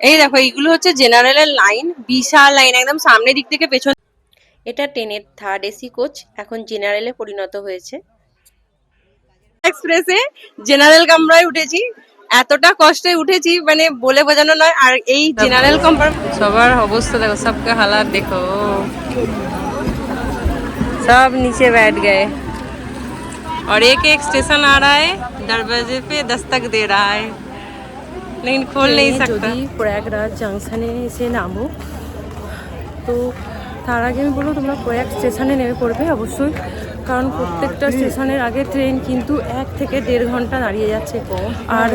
এই দেখো এইগুলো হচ্ছে জেনারেলের লাইন বিশাল লাইন একদম সামনের দিক থেকে পেছন এটা ট্রেনের থার্ড এসি কোচ এখন জেনারেলে পরিণত হয়েছে এক্সপ্রেসে জেনারেল কামরায় উঠেছি এতটা কষ্টে উঠেছি মানে বলে বোঝানো নয় আর এই জেনারেল কম্পার্টমেন্ট সবার অবস্থা দেখো সবকে হালাত দেখো सब नीचे बैठ गए और एक एक स्टेशन आ रहा है दरवाजे पे दस्तक दे रहा है लेकिन खोल नहीं सकता যদি প্রয়াগরাজ জাংশনে এসে নামো তো তার আগে আমি বলবো তোমরা প্রয়াগ স্টেশনে নেমে পড়বে অবশ্যই কারণ প্রত্যেকটা স্টেশনের আগে ট্রেন কিন্তু এক থেকে দেড় ঘন্টা দাঁড়িয়ে যাচ্ছে আর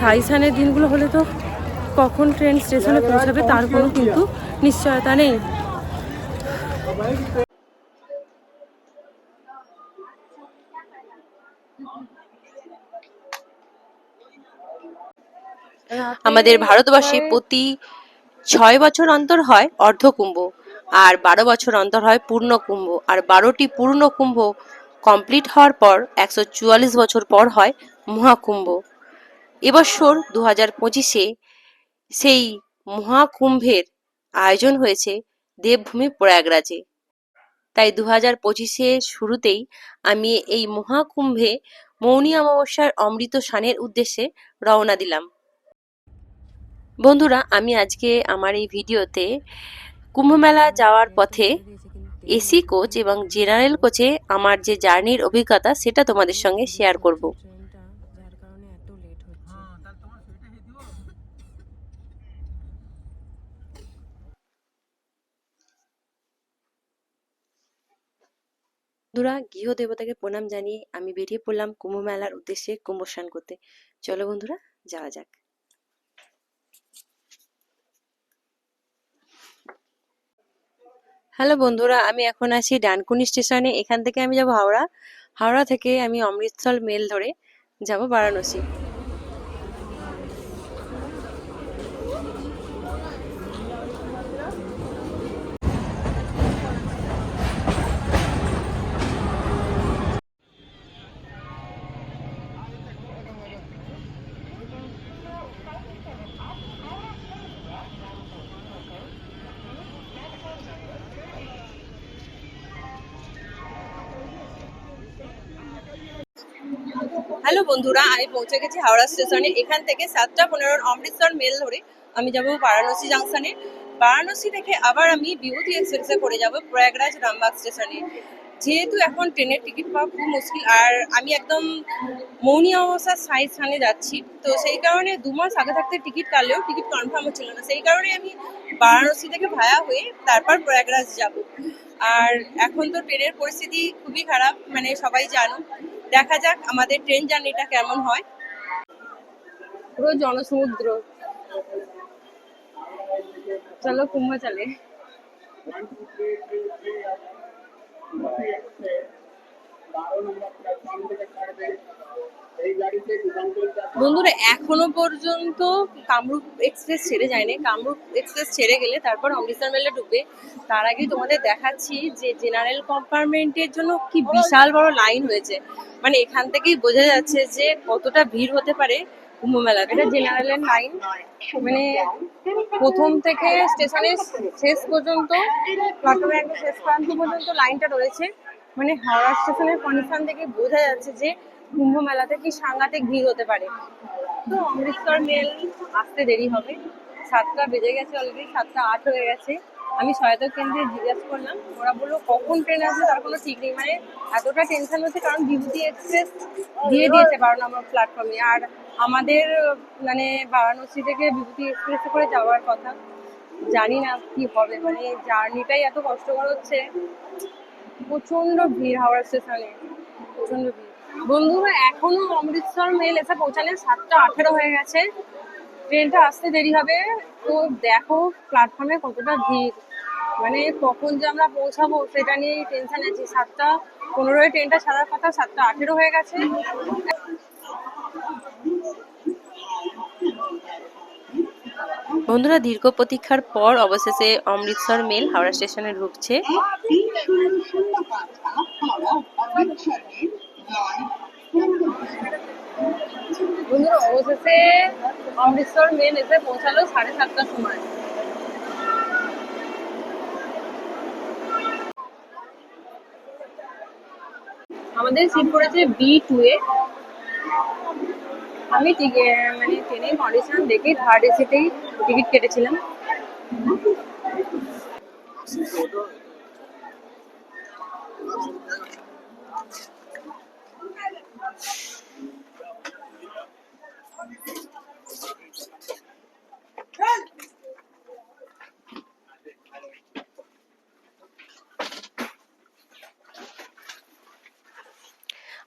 সাইসানের দিনগুলো হলে তো কখন ট্রেন স্টেশনে পৌঁছাবে তার কোনো কিন্তু নিশ্চয়তা নেই আমাদের ভারতবর্ষে প্রতি ছয় বছর অন্তর হয় অর্ধকুম্ভ আর বারো বছর অন্তর হয় পূর্ণ কুম্ভ আর বারোটি পূর্ণ কুম্ভ কমপ্লিট হওয়ার পর একশো চুয়াল্লিশ বছর পর হয় মহাকুম্ভ। এবছর দু হাজার পঁচিশে সেই মহাকুম্ভের আয়োজন হয়েছে দেবভূমি প্রয়াগরাজে। তাই দু হাজার পঁচিশে শুরুতেই আমি এই মহাকুম্ভে মৌনী অমাবস্যার অমৃত স্নানের উদ্দেশ্যে রওনা দিলাম। বন্ধুরা, আমি আজকে আমার এই ভিডিওতে কুম্ভমেলা যাওয়ার পথে এসি কোচ এবং জেনারেল কোচে আমার যে জার্নির অভিজ্ঞতা, সেটা তোমাদের সঙ্গে শেয়ার করব। বন্ধুরা গৃহ দেবতাকে প্রণাম জানিয়ে আমি বেরিয়ে পড়লাম কুম্ভ মেলার উদ্দেশ্যে কুম্ভ স্নান করতে। চলো বন্ধুরা, যাওয়া যাক। হ্যালো বন্ধুরা, আমি এখন আছি ডানকুনি স্টেশনে। এখান থেকে আমি যাব হাওড়া। হাওড়া থেকে আমি অমৃতসর মেল ধরে যাব বারাণসী। বন্ধুরা, আমি পৌঁছে গেছি হাওড়া স্টেশনে। এখান থেকে সাতটা পনেরোর অমৃতসর মেল ধরে আমি যাব বারাণসী জাংশনে। বারাণসী থেকে আবার আমি বিভূতি এক্সপ্রেসে করে যাব প্রয়াগরাজ রামবাগ স্টেশনে। যেহেতু এখন ট্রেনের টিকিট পাওয়া খুব মুশকিল, আর আমি একদম মৌনী অবস্থার সাই স্থানে যাচ্ছি। তো সেই কারণে দু মাস আগে থাকতে টিকিট কাটলেও টিকিট কনফার্ম হচ্ছিল না। সেই কারণে আমি বারাণসী থেকে ভায়া হয়ে তারপর প্রয়াগরাজ যাব। আর এখন তো ট্রেনের পরিস্থিতি খুবই খারাপ মানে সবাই জানো। দেখা যাক আমাদের ট্রেন জার্নিটা কেমন হয়। পুরো জনসমুদ্র। চলো কুম্ভ চলে। বন্ধুরা, এখনও পর্যন্ত কামরূপ এক্সপ্রেস ছেড়ে যায়নি। কামরূপ এক্সপ্রেস ছেড়ে গেলে তারপর অমৃতসর মেলে ঢুকবে তার আগে তোমাদের দেখাচ্ছি যে জেনারেল কম্পার্টমেন্টের জন্য কি বিশাল বড় লাইন হয়েছে। মানে এখান থেকেই বোঝা যাচ্ছে যে কতটা ভিড় হতে পারে কুম্ভ মেলা এটা জেনারেলের লাইন মানে প্রথম থেকে স্টেশনের শেষ পর্যন্ত শেষ প্রান্ত পর্যন্ত লাইনটা রয়েছে। মানে হাওড়া স্টেশনের কন্ডিশন থেকে বোঝা যাচ্ছে যে কুম্ভ মেলাতে কি সাংঘাতিক ভিড় হতে পারে? তো অমৃতসর মেল আসতে দেরি হবে। সাতটা বেজে গেছে অলরেডি সাতটা আট হয়ে গেছে। আমি সহায়তা কেন্দ্রে জিজ্ঞেস করলাম, ওরা বলল, কখন ট্রেন আসবে? তার কোনো ঠিক নেই। মানে এতটা টেনশন হচ্ছে, কারণ বিভূতি এক্সপ্রেস দিয়ে দিয়েছে বারো নম্বর প্ল্যাটফর্মে আর আমাদের মানে বারাণসী থেকে বিভূতি এক্সপ্রেসে করে যাওয়ার কথা। জানি না কি হবে। মানে জার্নিটাই এত কষ্টকর হচ্ছে। প্রচণ্ড ভিড় হাওড়া স্টেশনে প্রচণ্ড ভিড়। বন্ধুরা এখনও অমৃতসর মেল এসে পৌঁছালে সাতটা আঠেরো হয়ে গেছে। ট্রেনটা আসতে দেরি হবে। তো দেখো প্ল্যাটফর্মে কতটা ভিড়। মানে কখন যে আমরা পৌঁছাবো সেটা নিয়েই টেনশন আছি। সাতটা পনেরোয় ট্রেনটা ছাড়ার কথা সাতটা আঠেরো হয়ে গেছে। বন্ধুরা দীর্ঘ প্রতীক্ষার পর অবশেষে অমৃতসর মেল হাওড়া স্টেশনে ঢুকছে। বন্ধুরা, অবশেষে অমৃতসর মেল এসে পৌঁছালো সাড়ে সাতটার সময়। আমাদের সিট পড়েছে বি টু এ আমি মানে ট্রেনের কন্ডিশন দেখে থার্ড এসিতেই টিকিট কেটেছিলাম।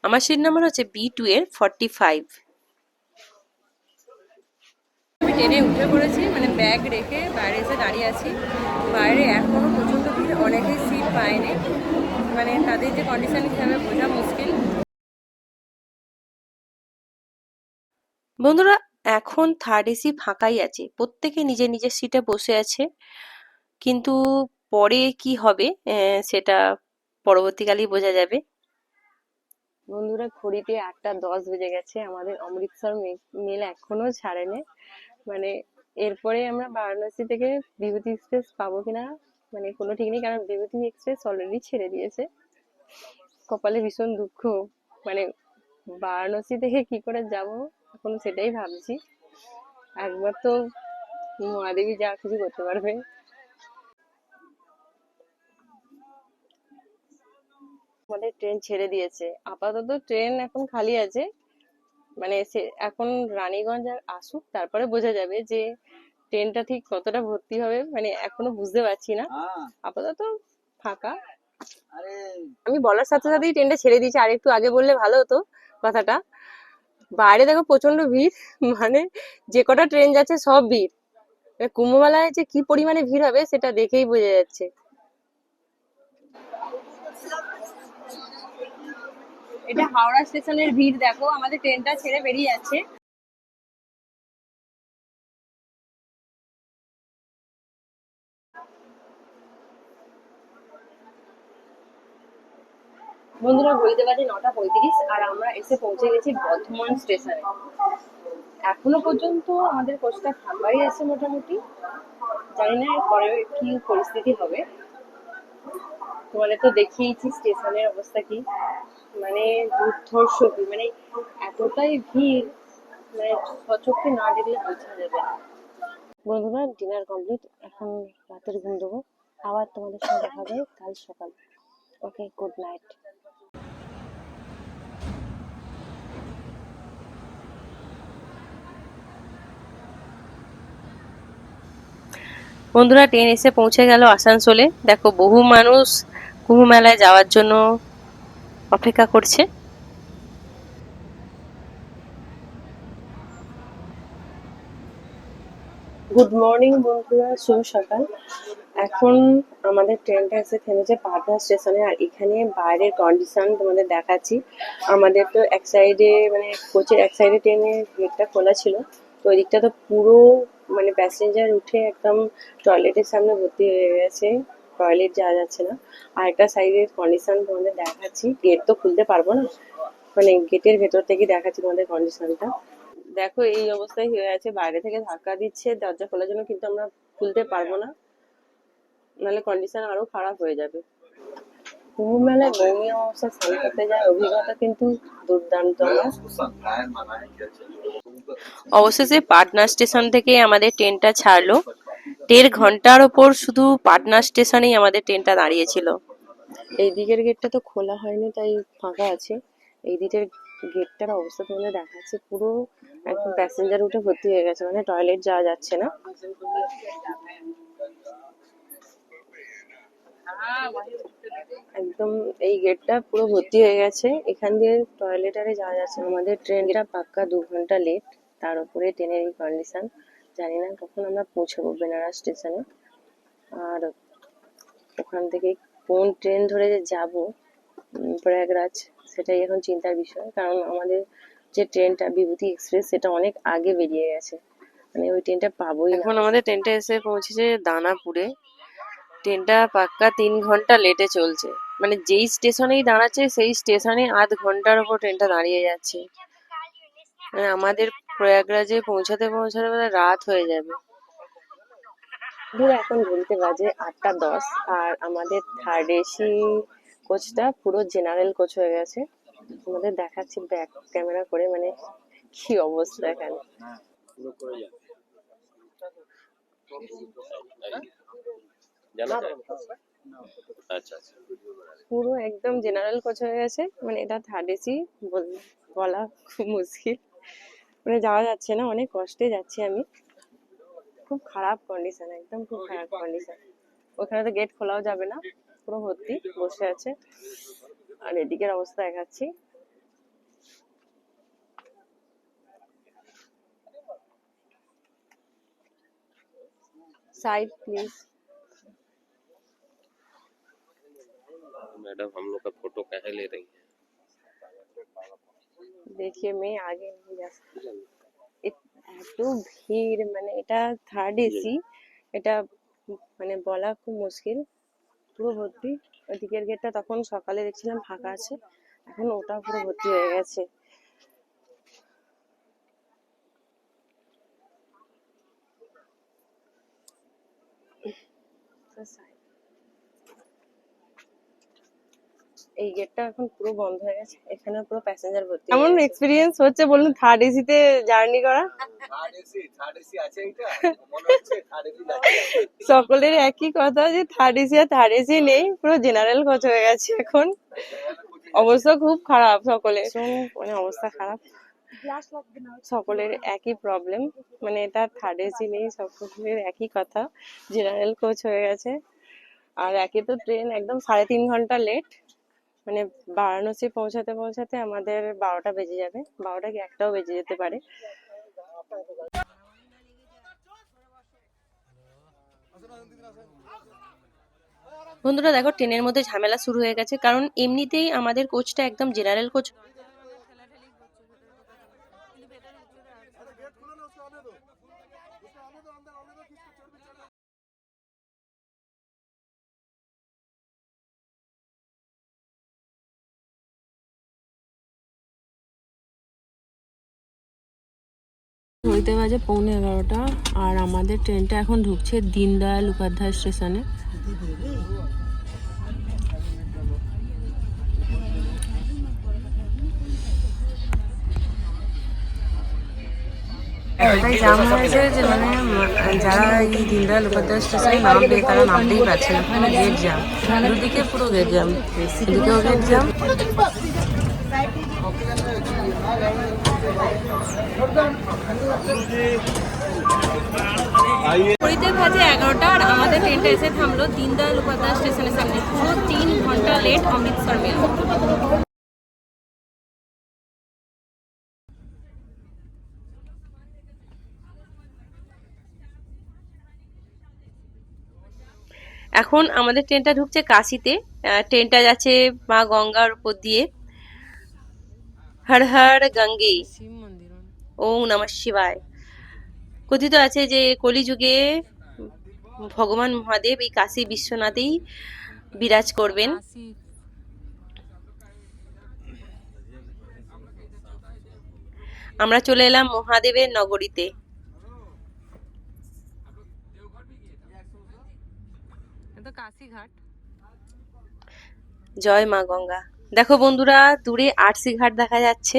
আমার সিট নাম্বার হচ্ছে বি টু এর ফর্টি ফাইভ আমি ট্রেনে উঠে পড়েছি মানে ব্যাগ রেখে বাইরে এসে দাঁড়িয়ে আছি। বাইরে এখনও প্রচণ্ড ভিড় অনেকেই সিট পায়নি। মানে তাদের যে কন্ডিশন হিসাবে বোঝা মুশকিল। বন্ধুরা এখন থার্ড এসি ফাঁকাই আছে। প্রত্যেকে নিজের নিজের সিটে বসে আছে। কিন্তু পরে কি হবে সেটা পরবর্তীকালেই বোঝা যাবে। বন্ধুরা, ঘড়িতে আটটা দশ বেজে গেছে। আমাদের অমৃতসর মেল এখনও ছাড়েনি। মানে এরপরে আমরা বারাণসী থেকে বিভূতি এক্সপ্রেস পাবো কিনা মানে কোনো ঠিক নেই, কারণ বিভূতি এক্সপ্রেস অলরেডি ছেড়ে দিয়েছে। কপালে ভীষণ দুঃখ। মানে বারাণসী থেকে কি করে যাব এখন সেটাই ভাবছি। একবার তো মহাদেবী যা কিছু করতে পারবে। আমাদের ট্রেন ছেড়ে দিয়েছে। আপাতত ট্রেন এখন খালি আছে। মানে সে এখন রানীগঞ্জ আর আসুক তারপরে বোঝা যাবে যে ট্রেনটা ঠিক কতটা ভর্তি হবে। মানে এখনও বুঝতে পারছি না। আপাতত ফাঁকা। আমি বলার সাথে সাথেই ট্রেনটা ছেড়ে দিয়েছি। আর একটু আগে বললে ভালো হতো কথাটা। বাইরে দেখো প্রচণ্ড ভিড়। মানে যে কটা ট্রেন যাচ্ছে সব ভিড়। কুম্ভমেলায় যে কি পরিমাণে ভিড় হবে সেটা দেখেই বোঝা যাচ্ছে। এটা হাওড়া স্টেশনের ভিড়, দেখো, আমাদের ট্রেনটা ছেড়ে বেরিয়ে যাচ্ছে। বন্ধুরা, বলতে বাজে নটা পঁয়ত্রিশ, আর আমরা এসে পৌঁছে গেছি বর্ধমান স্টেশনে। এখনও পর্যন্ত আমাদের কোচটা ফাঁকাই আছে মোটামুটি। জানি না পরে কি পরিস্থিতি হবে। তোমাদের তো দেখিয়েছি স্টেশনের অবস্থা কি। মানে দুর্ধর্ষ ভিড় মানে এতটাই ভিড় মানে সচক্ষে না দেখলে বোঝা যাবে বন্ধুরা ডিনার কমপ্লিট এখন রাতের ঘুম দেবো। আবার তোমাদের সঙ্গে দেখা হবে কাল সকাল। ওকে গুড নাইট বন্ধুরা ট্রেন এসে পৌঁছে গেল আসানসোলে। দেখো, বহু মানুষ কুম্ভ মেলায় যাওয়ার জন্য অপেক্ষা করছে। গুড মর্নিং বন্ধুরা, শুভ সকাল। এখন আমাদের ট্রেনটা এসে থেমেছে পাটনা স্টেশনে আর এখানে বাইরের কন্ডিশন তোমাদের দেখাচ্ছি। আমাদের তো এক সাইডে মানে কোচের এক সাইডে ট্রেনের গেটটা খোলা ছিল। তো ওই দিকটা তো পুরো মানে প্যাসেঞ্জার উঠে একদম টয়লেটের সামনে ভর্তি হয়ে গেছে। টয়লেট যাওয়া যাচ্ছে না। আর একটা সাইডের কন্ডিশন তোমাদের দেখাচ্ছি। গেট তো খুলতে পারব না। মানে গেটের ভেতর থেকে দেখাচ্ছি তোমাদের কন্ডিশনটা দেখো, এই অবস্থায় হয়ে আছে। বাইরে থেকে ধাক্কা দিচ্ছে। দরজা খোলার জন্য কিন্তু আমরা খুলতে পারব না। নাহলে কন্ডিশন আরও খারাপ হয়ে যাবে। অভিজ্ঞতা কিন্তু দুর্দান্ত অবশেষে পাটনা স্টেশন থেকে আমাদের ট্রেনটা ছাড়লো। দেড় ঘণ্টার ওপর শুধু পাটনা স্টেশনেই আমাদের ট্রেনটা দাঁড়িয়েছিল। এই দিকের গেটটা তো খোলা হয়নি, তাই ফাঁকা আছে। এই দিকের গেটটার অবস্থা তোমাদের দেখাচ্ছে পুরো একদম প্যাসেঞ্জার উঠে ভর্তি হয়ে গেছে মানে টয়লেট যাওয়া যাচ্ছে না। একদম এই গেটটা পুরো ভর্তি হয়ে গেছে। এখান দিয়ে টয়লেট আরে যাওয়া যাচ্ছে আমাদের ট্রেনটা পাক্কা দু ঘণ্টা লেট তার উপরে ট্রেনের এই কন্ডিশন জানি না, কখন আমরা পৌঁছাবো বেনারস স্টেশনে। আর ওখান থেকে কোন ট্রেন ধরে যে যাব প্রয়াগরাজ, সেটাই এখন চিন্তার বিষয়। কারণ আমাদের যে ট্রেনটা, বিভূতি এক্সপ্রেস, সেটা অনেক আগে বেরিয়ে গেছে। মানে ওই ট্রেনটা পাবোই এখন আমাদের ট্রেনটা এসে পৌঁছেছে দানাপুরে। ট্রেনটা পাক্কা তিন ঘণ্টা লেটে চলছে। মানে যেই স্টেশনেই দাঁড়াচ্ছে, সেই স্টেশনে আধ ঘণ্টার ওপর ট্রেনটা দাঁড়িয়ে যাচ্ছে। মানে আমাদের প্রয়াগরাজে পৌঁছাতে পৌঁছাতে মানে রাত হয়ে যাবে। ধরো এখন ঘুরতে বাজে আটটা দশ আর আমাদের থার্ড এসি কোচটা পুরো জেনারেল কোচ হয়ে গেছে। আমাদের দেখাচ্ছি ব্যাক ক্যামেরা করে মানে কি অবস্থা এখানে। আচ্ছা আচ্ছা। পুরো একদম জেনারেল কোচ হয়ে গেছে। মানে এটা থার্ড এসি বলা খুব মুশকিল। মানে যাওয়া যাচ্ছে না অনেক কষ্টে যাচ্ছি আমি খুব খারাপ কন্ডিশন একদম খুব খারাপ কন্ডিশন ওখানে তো গেট খোলাও যাবে না পুরো ভর্তি বসে আছে আর এদিকের অবস্থা দেখাচ্ছি साइड प्लीज मैडम हम लोग का फोटो कहे ले रही है দেখে মেয়ে আগে নিয়ে যাচ্ছে। এত ভিড় মানে এটা থার্ড এসি এটা মানে বলা খুব মুশকিল। পুরো ভর্তি ওদিকের গেটটা তখন সকালে দেখছিলাম ফাঁকা আছে এখন ওটা পুরো ভর্তি হয়ে গেছে। এই গেটটা এখন পুরো বন্ধ হয়ে গেছে। এখানে পুরো প্যাসেঞ্জার ভর্তি এমন এক্সপিরিয়েন্স হচ্ছে বলুন থার্ড এসিতে জার্নি করা? সকলের একই কথা যে থার্ড এসি আর থার্ড এসি নেই পুরো জেনারেল কোচ হয়ে গেছে এখন। অবস্থা খুব খারাপ সকলে মানে অবস্থা খারাপ। সকলের একই প্রবলেম মানে এটা থার্ড এসি নেই সকলের একই কথা। জেনারেল কোচ হয়ে গেছে। আর একে তো ট্রেন একদম সাড়ে তিন ঘণ্টা লেট মানে বারাণসী পৌঁছাতে পৌঁছাতে আমাদের বারোটা বেজে যাবে। বারোটা কি একটাও বেজে যেতে পারে। বন্ধুরা দেখো, ট্রেনের মধ্যে ঝামেলা শুরু হয়ে গেছে। কারণ এমনিতেই আমাদের কোচটা একদম জেনারেল কোচ ঘড়িতে বাজে পৌনে এগারোটা, আর আমাদের ট্রেনটা এখন ঢুকছে দীনদয়াল উপাধ্যায় স্টেশনে। মানে যারা দীনদয়াল উপাধ্যায় স্টেশনে তারা না। গেট জাম ঘড়িতে আমাদের ট্রেনটা এসে থামলো দীনদয়াল উপাধ্যায় স্টেশনের সামনে। পুরো তিন ঘণ্টা লেট অমৃতসর মেল। এখন আমাদের ট্রেনটা ঢুকছে কাশিতে। ট্রেনটা যাচ্ছে মা গঙ্গার উপর দিয়ে। হর হর গঙ্গে। ওম নমঃ শিবায়। কথিত আছে যে কলিযুগে ভগবান মহাদেব এই কাশী বিশ্বনাথেই বিরাজ করবেন। আমরা চলে এলাম মহাদেবের নগরীতে। জয় মা গঙ্গা। দেখো বন্ধুরা দূরে আরসি ঘাট দেখা যাচ্ছে।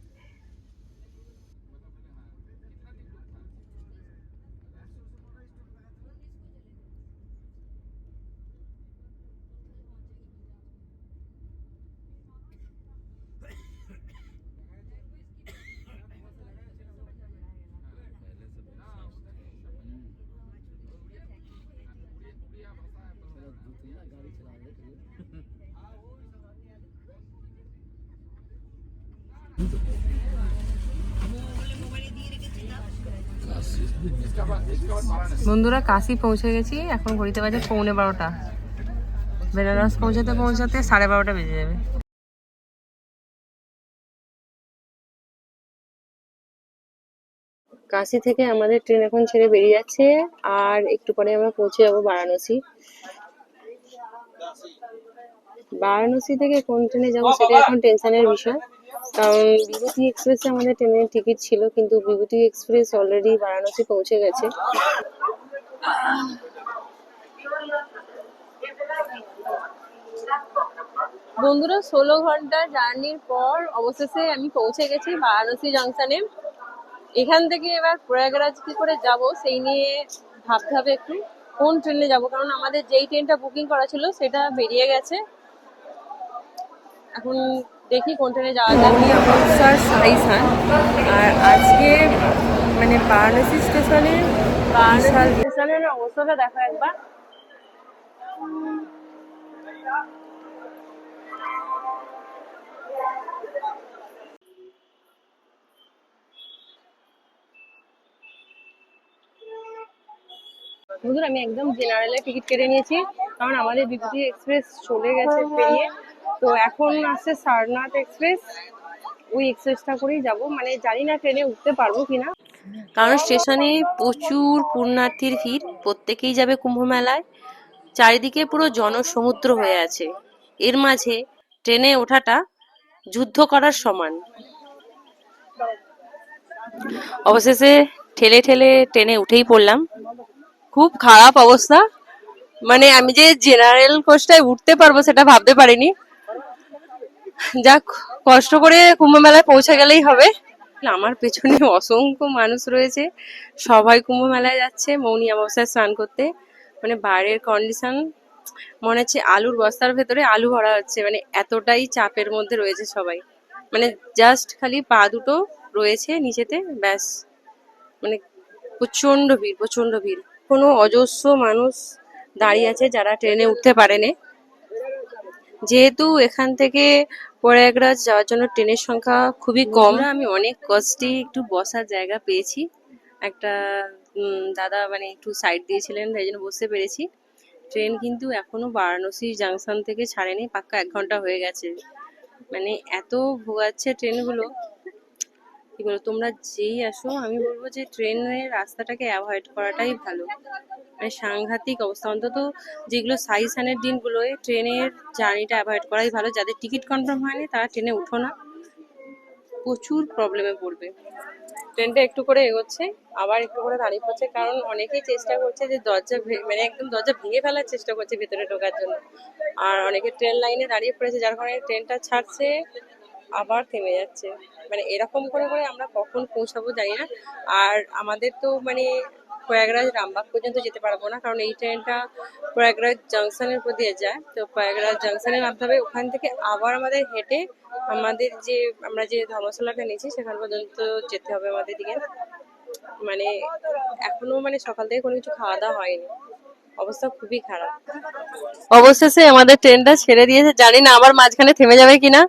বন্ধুরা কাশি পৌঁছে গেছি, এখন ঘড়িতে বাজে পৌনে বারোটা। বেনারস পৌঁছাতে পৌঁছাতে সাড়ে বারোটা বেজে যাবে। কাশি থেকে আমাদের ট্রেন এখন ছেড়ে বেরিয়ে যাচ্ছে, আর একটু পরে আমরা পৌঁছে যাব বারাণসী। বারাণসী থেকে কোন ট্রেনে যাব সেটা এখন টেনশনের বিষয়, কারণ বিভূতি এক্সপ্রেসে আমাদের ট্রেনের টিকিট ছিল, কিন্তু বিভূতি এক্সপ্রেস অলরেডি বারাণসী পৌঁছে গেছে। বন্ধুরা ষোলো ঘণ্টা জার্নির পর অবশেষে আমি পৌঁছে গেছি বারাণসী জংশনে। এখান থেকে এবার প্রয়াগরাজ কি করে যাব সেই নিয়ে ভাবতে হবে একটু। কোন ট্রেনে যাব? কারণ আমাদের যেই ট্রেনটা বুকিং করা ছিল সেটা বেরিয়ে গেছে। এখন দেখি কোন ট্রেনে যাওয়া যায়। আমি অমৃতসর সাইসান আর আজকে মানে বারাণসী স্টেশনে বারাণসী স্টেশনের অবস্থাটা দেখো একবার। বন্ধুরা, আমি একদম জেনারেলে টিকিট কেটে নিয়েছি, কারণ আমাদের বিভূতি এক্সপ্রেস চলে গেছে পেরিয়ে তো এখন আসছে সারনাথ এক্সপ্রেস ওই এক্সপ্রেসটা করেই যাব। মানে জানি না ট্রেনে উঠতে পারব কিনা। কারণ স্টেশনে প্রচুর পুণ্যার্থীর ভিড়, প্রত্যেকেই যাবে কুম্ভ মেলায় চারিদিকে পুরো জনসমুদ্র হয়ে আছে। এর মাঝে ট্রেনে ওঠাটা যুদ্ধ করার সমান। অবশেষে ঠেলে ঠেলে ট্রেনে উঠেই পড়লাম। খুব খারাপ অবস্থা। মানে আমি যে জেনারেল কোচটায় উঠতে পারব সেটা ভাবতে পারিনি। যাক, কষ্ট করে কুম্ভ মেলায় পৌঁছে গেলেই হবে। আমার পেছনে অসংখ্য মানুষ রয়েছে। সবাই কুম্ভ মেলায় যাচ্ছে, মৌনি অমাবস্যায় স্নান করতে। মানে বাইরের কন্ডিশন মনে হচ্ছে আলুর বস্তার ভেতরে আলু ভরা হচ্ছে। মানে এতটাই চাপের মধ্যে রয়েছে সবাই। মানে জাস্ট খালি পা দুটো রয়েছে নিচেতে, ব্যাস। মানে প্রচণ্ড ভিড় প্রচণ্ড ভিড়। কোনো অজস্র মানুষ দাঁড়িয়ে আছে যারা ট্রেনে উঠতে পারেনি। যেহেতু এখান থেকে প্রয়াগরাজ যাওয়ার জন্য ট্রেনের সংখ্যা খুবই কম। আমি অনেক কষ্টে একটু বসার জায়গা পেয়েছি। একটা দাদা মানে একটু সাইড দিয়েছিলেন, তাই জন্য বসতে পেরেছি। ট্রেন কিন্তু এখনও বারাণসী জাংশন থেকে ছাড়েনি, পাক্কা এক ঘণ্টা হয়ে গেছে। মানে এত ভোগাচ্ছে ট্রেনগুলো। কি বলব তোমরা যেই আসো, আমি বলব যে ট্রেনের রাস্তাটাকে অ্যাভয়েড করাটাই ভালো। মানে সাংঘাতিক অবস্থা। অন্তত যেগুলো সাইসানের দিনগুলোয় ট্রেনের জার্নিটা অ্যাভয়েড করাই ভালো। যাদের টিকিট কনফার্ম হয়নি, তারা ট্রেনে উঠো না। প্রচুর প্রবলেমে পড়বে। ট্রেনটা একটু করে এগোচ্ছে, আবার একটু করে দাঁড়িয়ে পড়ছে। কারণ অনেকেই চেষ্টা করছে যে দরজা মানে একদম দরজা ভেঙে ফেলার চেষ্টা করছে ভেতরে ঢোকার জন্য। আর অনেকে ট্রেন লাইনে দাঁড়িয়ে পড়েছে, যার কারণে ট্রেনটা ছাড়ছে। আবার থেমে যাচ্ছে। মানে এরকম করে করে আমরা কখন পৌঁছাবো জানি না। আর আমাদের তো মানে প্রয়াগরাজ, রামবাগ পর্যন্ত যেতে পারব না, কারণ এই ট্রেনটা প্রয়াগরাজ জাংশনের উপর দিয়ে যায়। তো প্রয়াগরাজ জাংশনে হবে ওখান থেকে আবার আমাদের হেঁটে আমাদের যে, আমরা যে ধর্মশালাটা নিয়েছি, সেখান পর্যন্ত যেতে হবে আমাদের দিকে। মানে এখনও মানে সকাল থেকে কোনো কিছু খাওয়া দাওয়া হয়নি। অবস্থা খুবই খারাপ। অবশেষে আমাদের ট্রেনটা ছেড়ে দিয়েছে। জানি না আবার মাঝখানে থেমে যাবে কিনা।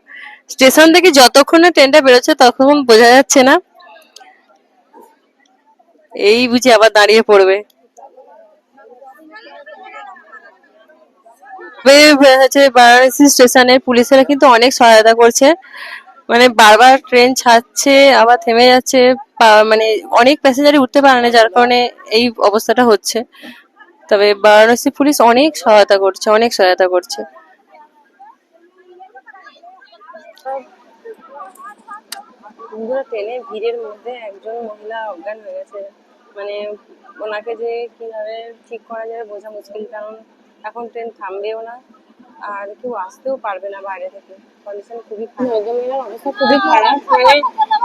স্টেশন থেকে যতক্ষণ না ট্রেনটা বেরোচ্ছে ততক্ষণ বোঝা যাচ্ছে না। এই বুঝি আবার দাঁড়িয়ে পড়বে। বারাণসী স্টেশনের পুলিশেরা কিন্তু অনেক সহায়তা করছে। মানে বারবার ট্রেন ছাড়ছে, আবার থেমে যাচ্ছে মানে অনেক প্যাসেঞ্জারই উঠতে পারে না, যার কারণে এই অবস্থাটা হচ্ছে। তবে বারাণসী পুলিশ অনেক সহায়তা করছে, অনেক সহায়তা করছে। বন্ধুরা ট্রেনে ভিড়ের মধ্যে একজন মহিলা অজ্ঞান হয়ে গেছে মানে ওনাকে যে কিভাবে ঠিক করা যাবে বোঝা মুশকিল কারণ এখন ট্রেন থামবেও না আর কেউ আসতেও পারবে না বাইরে থেকে কন্ডিশন খুবই খারাপ মহিলার অবস্থা খুবই খারাপ মানে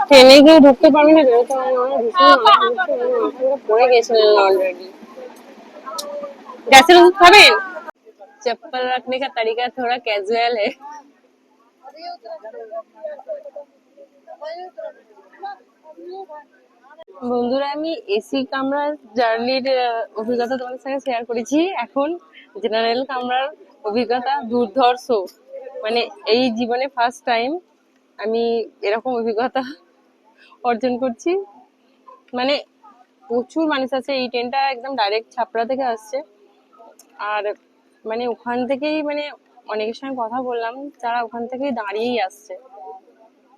ট্রেনে গিয়ে ঢুকতে পারবে না বেরোতে পারবে না ওনার ভীষণ মাথা ঘুরছে, উনি মাথা ঘুরে পড়ে গেছিলেন অলরেডি গ্যাসের ওষুধ খাবেন चप्पल रखने का तरीका थोड़ा कैजुअल है বন্ধুরা, আমি এসি কামরার জার্নির অভিজ্ঞতা তোমাদের সঙ্গে শেয়ার করেছি। এখন জেনারেল কামরার অভিজ্ঞতা দুর্ধর্ষ। মানে এই জীবনে ফার্স্ট টাইম আমি এরকম অভিজ্ঞতা অর্জন করছি। মানে প্রচুর মানুষ আছে, এই ট্রেনটা একদম ডাইরেক্ট ছাপড়া থেকে আসছে। আর মানে ওখান থেকেই মানে অনেকের সঙ্গে কথা বললাম যারা ওখান থেকেই দাঁড়িয়েই আসছে।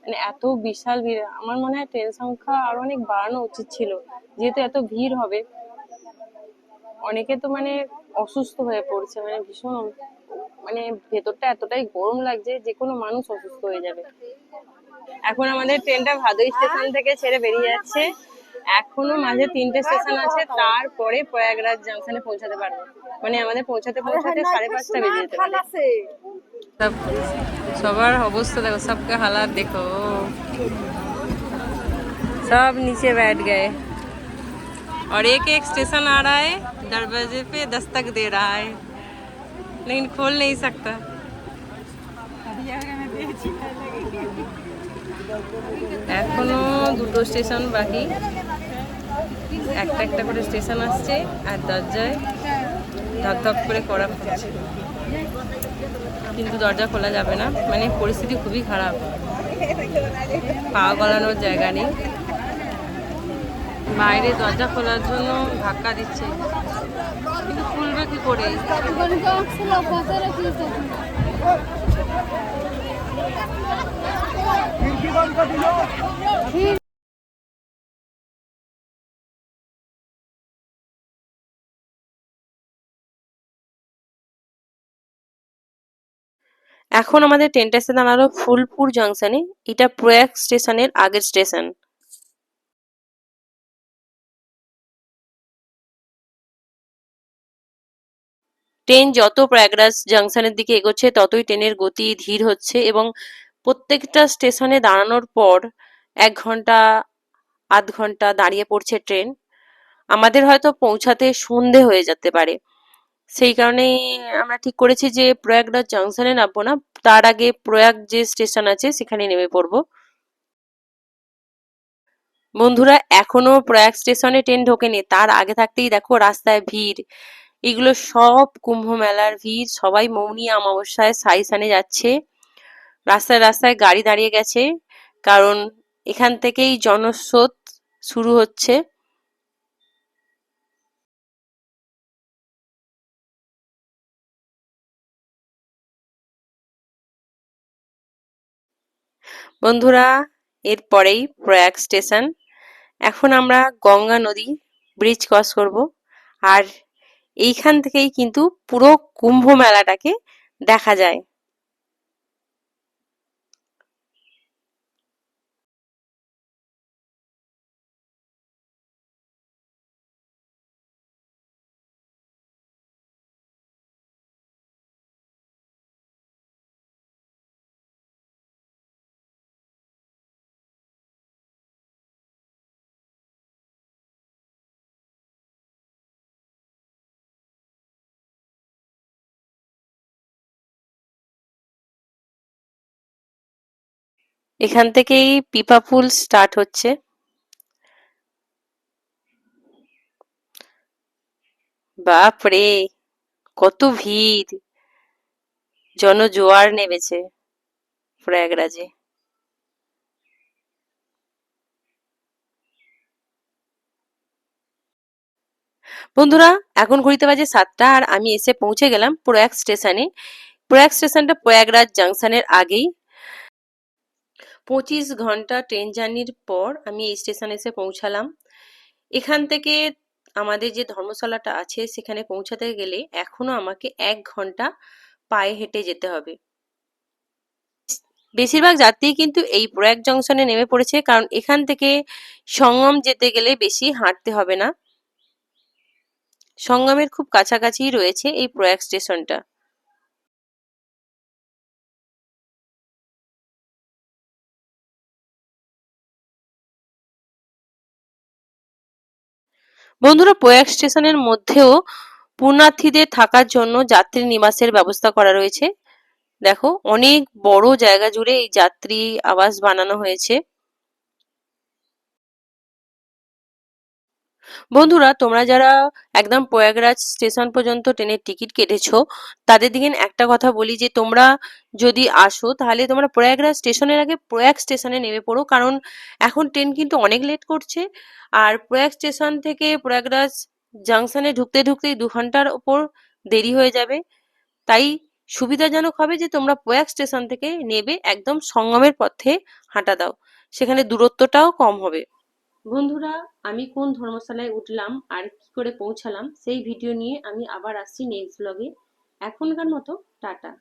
মানে এত বিশাল ভিড়, আমার মনে হয় ট্রেন সংখ্যা আরও অনেক বাড়ানো উচিত ছিল, যেহেতু এত ভিড় হবে। অনেকে তো মানে অসুস্থ হয়ে পড়ছে মানে ভীষণ মানে ভেতরটা এতটাই গরম লাগছে যে কোনো মানুষ অসুস্থ হয়ে যাবে। এখন আমাদের ট্রেনটা ভাদুই স্টেশন থেকে ছেড়ে বেরিয়ে যাচ্ছে। এখনো মাঝে তিনটে স্টেশন আছে তারপরে প্রয়াগরাজ জাংশনে পৌঁছাতে পারবো মানে আমাদের পৌঁছাতে পৌঁছাতে সাড়ে পাঁচটা বেজে যেতে পারে सब সবার অবস্থা দেখো सबका हालात देखो सब नीचे बैठ गए और एक एक स्टेशन आ रहा है दरवाजे पे दस्तक दे रहा है लेकिन खोल नहीं सकता এখনো দুটো স্টেশন বাকি একটা একটা করে স্টেশন আসছে আর দরজায় ধক ধক করে করা পড়ছে কিন্তু দরজা খোলা যাবে না। মানে পরিস্থিতি খুবই খারাপ। পা গলানোর জায়গা নেই। বাইরে দরজা খোলার জন্য ধাক্কা দিচ্ছে। কিন্তু খুলবে কি করে? এখন আমাদের ট্রেনটা এসে দাঁড়াল ফুলপুর জংশনে এটা প্রয়াগ স্টেশনের আগের স্টেশন ট্রেন যত প্রয়াগরাজ জংশনের দিকে এগোচ্ছে, ততই ট্রেনের গতি ধীর হচ্ছে এবং প্রত্যেকটা স্টেশনে দাঁড়ানোর পর এক ঘণ্টা, আধ ঘণ্টা দাঁড়িয়ে পড়ছে ট্রেন আমাদের হয়তো পৌঁছাতে সন্ধে হয়ে যেতে পারে। সেই কারণেই আমরা ঠিক করেছি যে প্রয়াগরাজ জংশনে নামবো না। তার আগে প্রয়াগ যে স্টেশন আছে সেখানে নেমে পড়ব। বন্ধুরা, এখনও প্রয়াগ স্টেশনে ট্রেন ঢোকেনি। তার আগে থাকতেই দেখো রাস্তায় ভিড়। এগুলো সব কুম্ভ মেলার ভিড়। সবাই মৌনি অমাবস্যায় সাইসানে যাচ্ছে। রাস্তায় রাস্তায় গাড়ি দাঁড়িয়ে গেছে। কারণ এখান থেকেই জনস্রোত শুরু হচ্ছে। বন্ধুরা এরপরেই প্রয়াগ স্টেশন। এখন আমরা গঙ্গা নদী ব্রিজ ক্রস করব। আর এইখান থেকেই কিন্তু পুরো কুম্ভ মেলাটাকে দেখা যায়। এখান থেকেই পিপা ফুল স্টার্ট হচ্ছে। বাপরে, কত ভিড়! জনজোয়ার নেমেছে প্রয়াগরাজে। বন্ধুরা, এখন ঘড়িতে বাজে সাতটা আর আমি এসে পৌঁছে গেলাম প্রয়াগ স্টেশনে। প্রয়াগ স্টেশনটা প্রয়াগরাজ জাংশনের আগেই। পঁচিশ ঘণ্টা ট্রেন জার্নির পর আমি এই স্টেশনে এসে পৌঁছালাম। এখান থেকে আমাদের যে ধর্মশালাটা আছে, সেখানে পৌঁছাতে গেলে এখনও আমাকে এক ঘণ্টা পায়ে হেঁটে যেতে হবে। বেশিরভাগ যাত্রী কিন্তু এই প্রয়াগ জংশনে নেমে পড়েছে, কারণ এখান থেকে সঙ্গম যেতে গেলে বেশি হাঁটতে হবে না। সঙ্গমের খুব কাছাকাছি রয়েছে এই প্রয়াগ স্টেশনটা। বন্ধুরা, প্রয়াগ স্টেশনের মধ্যেও পুণ্যার্থীদের থাকার জন্য যাত্রী নিবাসের ব্যবস্থা করা রয়েছে। দেখো, অনেক বড় জায়গা জুড়ে এই যাত্রী আবাস বানানো হয়েছে। বন্ধুরা, তোমরা যারা একদম প্রয়াগরাজ স্টেশন পর্যন্ত ট্রেনের টিকিট কেটেছো, তাদের দিকে একটা কথা বলি যে, তোমরা যদি আসো, তাহলে তোমরা প্রয়াগরাজ স্টেশনের আগে প্রয়াগ স্টেশনে নেমে পড়ো। কারণ এখন ট্রেন কিন্তু অনেক লেট করছে। আর প্রয়াগ স্টেশন থেকে প্রয়াগরাজ জাংশনে ঢুকতে ঢুকতেই দু ঘণ্টার ওপর দেরি হয়ে যাবে। তাই সুবিধাজনক হবে যে, তোমরা প্রয়াগ স্টেশন থেকে নেবে একদম সঙ্গমের পথে হাঁটা দাও। সেখানে দূরত্বটাও কম হবে। বন্ধুরা, আমি কোন ধর্মশালায় উঠলাম আর কি করে পৌঁছালাম সেই ভিডিও নিয়ে আমি আবার আসছি নেক্সট ব্লগে এখনকার মতো, টাটা।